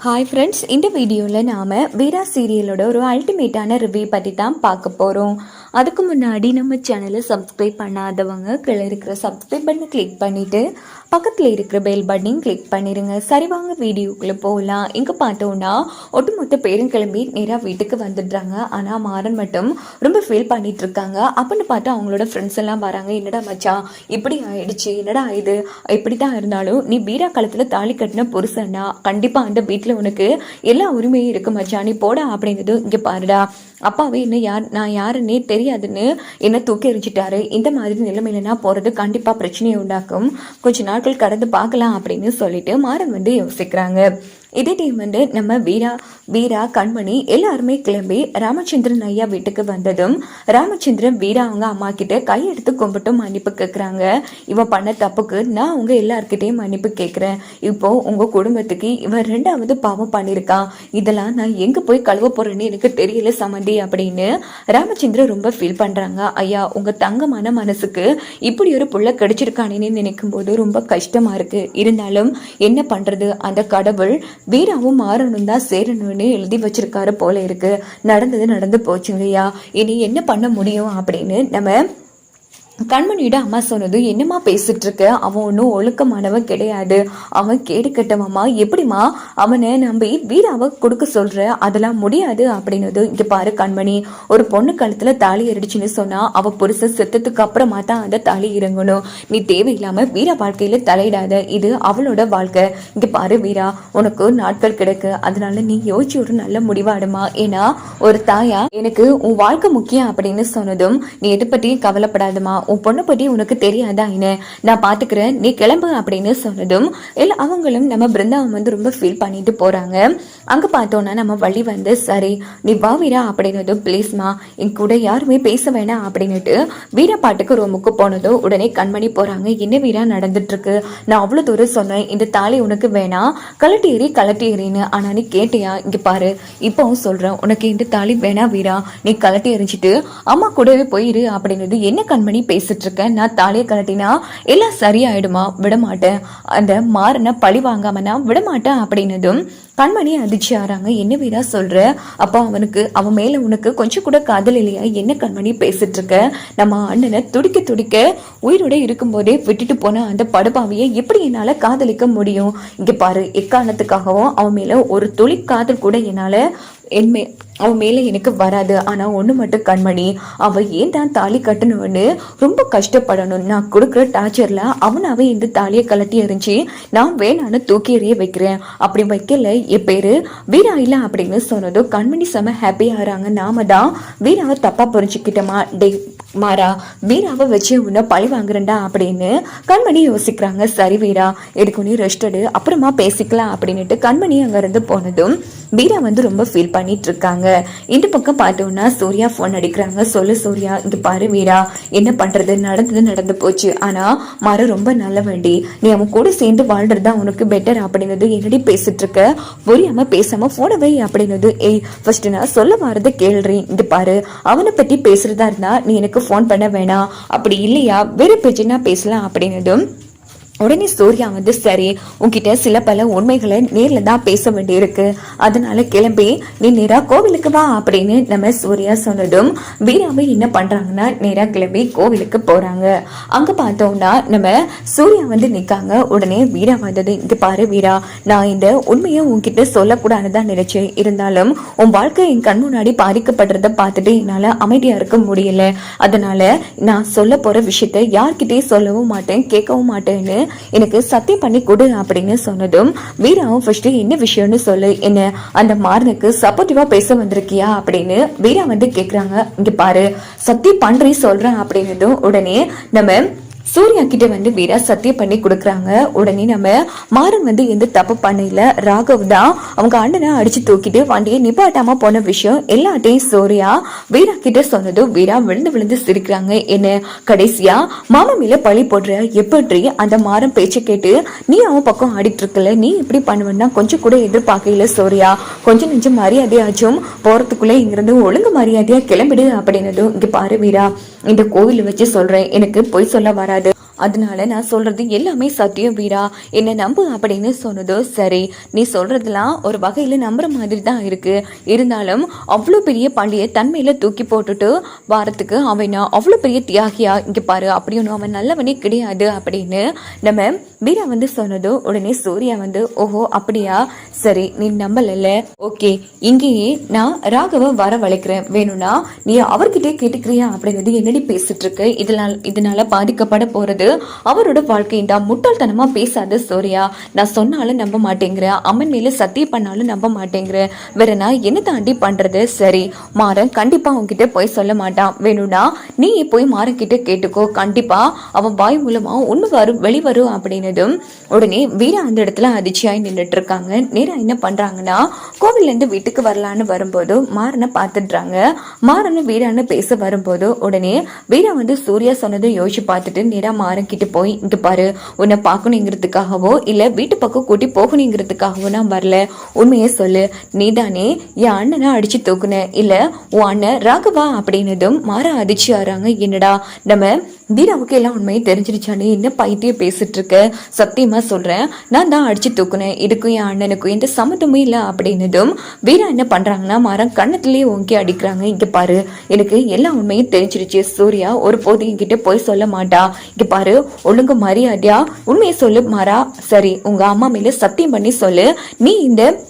Hi friends இந்த வீடியோவில் நாம் வீரா சீரியலோட ஒரு அல்டிமேட்டான ரிவ்யூ பற்றி தான் பார்க்க போகிறோம் அதுக்கு முன்னாடி நம்ம சேனலை சப்ஸ்கிரைப் பண்ணாதவங்க கீழே இருக்கிற சப்ஸ்கிரைப் பண்ணி கிளிக் பண்ணிவிட்டு பக்கத்தில் இருக்கிற பெல் பட்டனையும் கிளிக் பண்ணிடுங்க சரி வாங்க வீடியோக்குள்ளே போகலாம் இங்கே பார்த்தோன்னா ஒட்டுமொத்த பேரும் கிளம்பி நேராக வீட்டுக்கு வந்துடுறாங்க. ஆனால் மாறன் மட்டும் ரொம்ப ஃபீல் பண்ணிகிட்டு இருக்காங்க. அப்படின்னு பார்த்தா அவங்களோட ஃப்ரெண்ட்ஸ் எல்லாம் வராங்க. என்னடா மச்சான் இப்படி ஆயிடுச்சு என்னடா இது? இப்படி தான் இருந்தாலும் நீ பீரா காலத்தில் தாலி கட்டின புருஷன்னா கண்டிப்பாக அந்த வீட்டில் உனக்கு எல்லா உரிமையும் இருக்கு மச்சான் நீ போட அப்படிங்கிறது இங்கே பாருடா. அப்பாவே என்ன யார் நான் யாருன்னே தெரியாதுன்னு என்னை தூக்கி எறிஞ்சிட்டாரு. இந்த மாதிரி நிலைமையில நான் போகிறது கண்டிப்பாக பிரச்சனையை உண்டாக்கும். கொஞ்ச நாட்கள் கடந்து பார்க்கலாம் அப்படின்னு சொல்லிட்டு மாறன் வந்து யோசிக்கிறாங்க. இதே டைம் வந்து நம்ம வீரா வீரா கண்மணி எல்லாருமே கிளம்பி ராமச்சந்திரன் ஐயா வீட்டுக்கு வந்ததும் ராமச்சந்திரன் வீரா அவங்க அம்மா கிட்ட கையெடுத்து கும்பிட்டு மன்னிப்பு கேட்குறாங்க இவன் பண்ண தப்புக்கு நான் உங்க எல்லாருக்கிட்டையும் மன்னிப்பு கேட்குறேன் இப்போ உங்க குடும்பத்துக்கு இவன் ரெண்டாவது பாவம் பண்ணியிருக்கான் இதெல்லாம் நான் எங்க போய் கழுவ போறேன்னு எனக்கு தெரியல சமந்தி அப்படின்னு ராமச்சந்திரன் ரொம்ப ஃபீல் பண்றாங்க. ஐயா உங்க தங்கமான மனசுக்கு இப்படி ஒரு புள்ள கிடைச்சிருக்கானேன்னு நினைக்கும் போது ரொம்ப கஷ்டமா இருக்கு. இருந்தாலும் என்ன பண்றது? அந்த கடவுள் வீராவும் மாறணும் தான் சேரணும்னு எழுதி வச்சிருக்காரு போல இருக்கு. நடந்தது நடந்து போச்சுங்கய்யா. இனி என்ன பண்ண முடியும் அப்படின்னு நம்ம கண்மணியோட அம்மா சொன்னது என்னம்மா பேசிட்டு இருக்க அவன் ஒன்றும் ஒழுக்கமானவன் கிடையாது. அவன் கேடு கட்டவம்மா எப்படிம்மா? அவனை நம்பி வீராவை கொடுக்க சொல்ற? அதெல்லாம் முடியாது அப்படின்னது இங்க பாரு கண்மணி ஒரு பொண்ணு கழுத்துல தாலி எரிடுச்சுன்னு சொன்னா அவ புருஷன் செத்ததுக்கு அப்புறமா தான் அந்த தாலி இறங்கணும். நீ தேவையில்லாம வீரா வாழ்க்கையில தலையிடாத. இது அவளோட வாழ்க்கை. இங்க பாரு வீரா உனக்கு நாட்கள் கிடக்கு. அதனால நீ யோசிச்சு ஒரு நல்ல முடிவாடுமா? ஏன்னா ஒரு தாயா எனக்கு உன் வாழ்க்கை முக்கியம் அப்படின்னு சொன்னதும் நீ எதை பத்தியும் கவலைப்படாதமா உன் பொண்ணை பற்றி உனக்கு தெரியாதா என்ன? நான் பார்த்துக்கிறேன் நீ கிளம்பு அப்படின்னு சொன்னதும் இல்லை அவங்களும் நம்ம பிருந்தாவை வந்து ரொம்ப ஃபீல் பண்ணிட்டு போகிறாங்க அங்கே பார்த்தோன்னா நம்ம வழி வந்து சரி நீ வா வீரா அப்படின்னதும் ப்ளீஸ்மா என் கூட யாருமே பேச வேணாம் அப்படின்னுட்டு வீரா பாட்டுக்கு ரூமுக்கு போனதும் உடனே கண்மணி போகிறாங்க என்ன வீரா நடந்துட்டுருக்கு? நான் அவ்வளோ தூரம் சொன்னேன் இந்த தாலி உனக்கு வேணாம் கலட்டி எறி கலட்டி ஏறின்னு ஆனால் நீ கேட்டியா? இங்கே பாரு இப்போவும் சொல்கிறேன் உனக்கு இந்த தாலி வேணாம் வீரா நீ கலட்டி எறிஞ்சிட்டு அம்மா கூடவே போயிரு அப்படின்னது என்ன கண்மணி பேசிட்டு இருக்கேன் நான் தாலியை கலட்டினா எல்லாம் சரியாயிடுமா? விடமாட்டேன். அந்த மாறனை பழி வாங்காம நான் விடமாட்டேன் அப்படின்னதும் கண்மணி அதிர்ச்சி ஆறாங்க. என்ன வீரா சொல்ற? அப்போ அவனுக்கு அவன் மேல உனக்கு கொஞ்சம் கூட காதல் இல்லையா? என்ன கண்மணி பேசிட்டு இருக்க நம்ம அண்ணனை துடிக்க துடிக்க உயிரோட இருக்கும்போதே விட்டுட்டு போன அந்த படுபாவியை எப்படி என்னால காதலிக்க முடியும்? இங்க பாரு எக்காரணத்துக்காகவும் அவன் மேல ஒரு துளி காதல் கூட என்னால என்மே அவன் மேலே எனக்கு வராது. ஆனால் ஒன்று மட்டும் கண்மணி அவள் ஏன் தான் தாலி கட்டணும்னு ரொம்ப கஷ்டப்படணும். நான் கொடுக்குற டார்ச்சரில் அவனாவே இந்த தாலியை கலட்டி எறிஞ்சு நான் வேணான்னு தூக்கி எறிய வைக்கிறேன். அப்படி வைக்கல. என் பேர் வீரா இல்லை அப்படின்னு சொன்னதும் கண்மணி செம ஹாப்பியாகிறாங்க நாம தான் வீராவை தப்பாக புரிஞ்சுக்கிட்டோமா? டே மாறா வீராவை வச்சு உன்னை பழி வாங்குறேன்டா அப்படின்னு கண்மணி யோசிக்கிறாங்க. சரி வீரா எடுக்கணும் ரெஸ்ட் எடு அப்புறமா பேசிக்கலாம் அப்படின்னுட்டு கண்மணி அங்கேருந்து போனதும் வீரா வந்து ரொம்ப ஃபீல் பண்ணிட்டு இருக்காங்க இந்த பக்கம் பார்த்தோம்னா சூர்யா ஃபோன் அடிக்கிறாங்க. சொல்லு சூர்யா இது பாரு வீரா என்ன பண்றது? நடந்தது நடந்து போச்சு. ஆனா மரம் ரொம்ப நல்ல வண்டி நீ அவன் கூட சேர்ந்து வாழ்றதுதான் உனக்கு பெட்டர் அப்படின்னது என்னடி பேசிட்டு இருக்க புரியாம பேசாம போன வை அப்படின்னது. ஏய் ஃபர்ஸ்ட் நான் சொல்ல வரதை கேள்றி. இது பாரு அவனை பத்தி பேசுறதா இருந்தா நீ எனக்கு ஃபோன் பண்ண வேணாம். அப்படி இல்லையா? வேற பேச்சுன்னா பேசலாம் அப்படின்னதும் உடனே சூர்யா வந்து சரி உன்கிட்ட சில பல உண்மைகளை நேரில் தான் பேச வேண்டியிருக்கு. அதனால கிளம்பி நீ நேராக கோவிலுக்கு வா அப்படின்னு நம்ம சூர்யா சொன்னதும் வீராவை என்ன பண்ணுறாங்கன்னா நேராக கிளம்பி கோவிலுக்கு போகிறாங்க அங்கே பார்த்தோம்னா நம்ம சூர்யா வந்து நிற்காங்க உடனே வீரா வந்தது இங்க பாரு வீரா நான் இந்த உண்மையை உன்கிட்ட சொல்லக்கூடாதுன்னு தான் நினைச்சேன். இருந்தாலும் உன் வாழ்க்கை என் கண் முன்னாடி பாதிக்கப்படுறத பார்த்துட்டு என்னால் அமைதியாக இருக்க முடியல. அதனால நான் சொல்ல போகிற விஷயத்த யார்கிட்டயும் சொல்லவும் மாட்டேன் கேட்கவும் மாட்டேன்னு எனக்கு சத்தியம் பண்ணி கொடு அப்படின்னு சொன்னதும் வீராவும் ஃபர்ஸ்ட் என்ன விஷயம்னு சொல்லு என்ன அந்த மாறனுக்கு சப்போர்ட்டிவா பேச வந்திருக்கியா அப்படின்னு வீரா வந்து கேக்குறாங்க. இங்க பாரு சத்தியம் பண்றேன் சொல்றேன் அப்படின்னதும் உடனே நம்ம சூர்யா கிட்ட வந்து வீரா சத்தியம் பண்ணி கொடுக்குறாங்க. உடனே நம்ம மாறன் வந்து எந்த தப்பு பண்ணல. ராகவ் தான் அவங்க அண்ணனை அடிச்சு தூக்கிட்டு வண்டியை நிப்பாட்டாம போன விஷயம் எல்லாத்தையும் சூர்யா வீரா கிட்ட சொன்னதும் வீரா விழுந்து விழுந்து சிரிக்கிறாங்க. என்ன கடைசியா மாமா மேல பழி போடுற எப்படி அந்த மாறன் பேச்ச கேட்டு நீ அவன் பக்கம் ஆடிட்டு இருக்கல. நீ இப்படி பண்ணுவேன்னா கொஞ்சம் கூட எதிர்பார்க்கல சூர்யா. கொஞ்சம் நெஞ்சம் மரியாதையாச்சும் போறதுக்குள்ள இங்கிருந்து ஒழுங்கு மரியாதையா கிளம்பிடு அப்படின்னதும் இங்க பாரு வீரா இந்த கோவில வச்சு சொல்றேன். எனக்கு பொய் சொல்ல வராது. கிடையாது அதனால நான் சொல்றது எல்லாமே சத்தியம் வீரா. என்னை நம்பு அப்படின்னு சொன்னதோ சரி. நீ சொல்றதெல்லாம் ஒரு வகையில நம்புற மாதிரி தான் இருக்கு. இருந்தாலும் அவ்வளோ பெரிய பண்டியை தன்மையில தூக்கி போட்டுட்டு வாரத்துக்கு அவன் அவ்வளோ பெரிய தியாகியா? இங்க பாரு அப்படி அவன் நல்லவனே கிடையாது அப்படின்னு நம்ம வீரா வந்து சொன்னதோ உடனே சூர்யா வந்து ஓஹோ அப்படியா? சரி நீ நம்பலல்ல. ஓகே இங்கேயே நான் ராகவ வர வளைக்கிறேன் வேணும்னா நீ அவர்கிட்டே கேட்டுக்கிறியா? அப்படிங்கிறது என்னடி பேசிட்டு இருக்கு? இதனால் இதனால பாதிக்கப்பட போறது. அவரோட வாழ்க்கைண்டா முட்டாள்தனமா பேசாத சூர்யா. நான் சொன்னாலும் நம்ப மாட்டேங்கிற அம்மன் மேல சத்தியம் பண்ணாலும் நம்ப மாட்டேங்கிறேன் வேற நான் என்ன தாண்டி பண்றது? சரி மாறன் கண்டிப்பா உன்கிட்ட போய் சொல்ல மாட்டான். வேணும்னா நீ போய் மாறன் கிட்ட கேட்டுக்கோ. கண்டிப்பா அவன் வாய் மூலமா உண்மை வரும் வெளிவரும் அப்படின்னதும் உடனே வீரா அந்த இடத்துல அதிர்ச்சியாய் நின்றுட்டு இருக்காங்க நேரா என்ன பண்றாங்கன்னா கோவில்ல இருந்து வீட்டுக்கு வரலான்னு வரும்போது மாறனை பார்த்துடுறாங்க. மாறனு வீரான்னு பேச வரும்போது உடனே வீரா வந்து சூர்யா சொன்னதை யோசிச்சு பார்த்துட்டு நேராக மாறக்கிட்டு போய் இங்கே பாரு உன்னை பார்க்கணுங்கிறதுக்காகவோ இல்ல வீட்டு பக்கம் கூட்டி போகணுங்கிறதுக்காகவோ நான் வரல. உண்மையை சொல்லு. நீதானே என் அண்ணனை அடிச்சு தூக்குன. இல்ல உன் அண்ணன் ராகவா அப்படின்னதும் மாற அதிர்ச்சி ஆறாங்க என்னடா நம்ம வீராவுக்கு எல்லாம் உண்மையை தெரிஞ்சிருச்சானே? என்ன பைத்தியம் பேசிட்டு இருக்க சத்தியமா சொல்றேன். நான் தான் அடிச்சு தூக்குனேன். இதுக்கும் என் அண்ணனுக்கும் எந்த சம்மதமும் இல்லை அப்படின்னதும் வீரா என்ன பண்றாங்கன்னா மரம் கண்ணத்திலேயே ஓங்கி அடிக்கிறாங்க. இங்க பாரு. எனக்கு எல்லா உண்மையும் தெரிஞ்சிருச்சு. சூர்யா ஒரு போது என்கிட்ட போய் சொல்ல மாட்டா. இங்க பாரு. ஒழுங்கு மரியாதையா உண்மையை சொல்லு மாறா. சரி உங்க அம்மா மேல சத்தியம் பண்ணி சொல்லு. நீ இந்த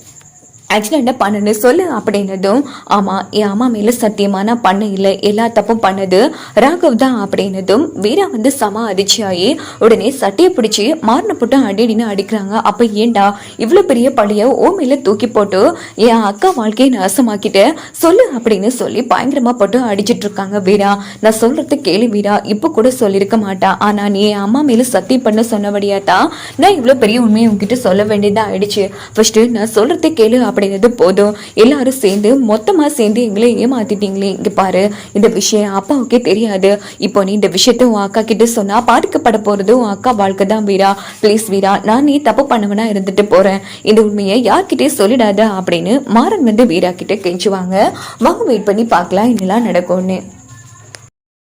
ஆக்சுவலாக என்ன பண்ணுன்னு சொல்லு அப்படின்னதும் ஆமாம் என் அம்மா மேலே சத்தியமாக நான் பண்ண இல்லை எல்லா தப்பும் பண்ணது ராகவ் தான் அப்படின்னதும் வீரா வந்து சம அதிர்ச்சியாகி உடனே சட்டையை பிடிச்சி மாறின போட்டு அடிடின்னு அடிக்கிறாங்க. அப்போ ஏண்டா இவ்வளோ பெரிய பழியை ஓ மேலே தூக்கி போட்டு என் அக்கா வாழ்க்கையை நாசமாக்கிட்டு சொல்லு அப்படின்னு சொல்லி பயங்கரமாக போட்டு அடிச்சிட்டு இருக்காங்க வீரா. நான் சொல்கிறத கேளு வீரா. இப்போ கூட சொல்லியிருக்க மாட்டா. ஆனால் நீ என் அம்மா மேலே சத்தியம் பண்ண சொன்னபடியா தான் நான் இவ்வளோ பெரிய உண்மையை உங்ககிட்ட சொல்ல வேண்டியதாக ஆயிடுச்சு. ஃபர்ஸ்ட்டு நான் சொல்கிறது கேளு அப்படிங்கிறது போதும். எல்லாரும் சேர்ந்து மொத்தமாக சேர்ந்து எங்களை ஏமாத்திட்டீங்களே. இங்கே பாரு இந்த விஷயம் அப்பாவுக்கே தெரியாது. இப்போ நீ இந்த விஷயத்த உன் அக்கா கிட்ட சொன்னால் பாதிக்கப்பட போகிறது உன் அக்கா வாழ்க்கை தான் வீரா. ப்ளீஸ் வீரா நான் நீ தப்பு பண்ணவனா இருந்துட்டு போகிறேன் இந்த உண்மையை யார்கிட்டயும் சொல்லிடாத அப்படின்னு மாறன் வந்து வீரா கிட்ட கெஞ்சுவாங்க. வாங்க வெயிட் பண்ணி பார்க்கலாம் என்னெல்லாம் நடக்கும்னு.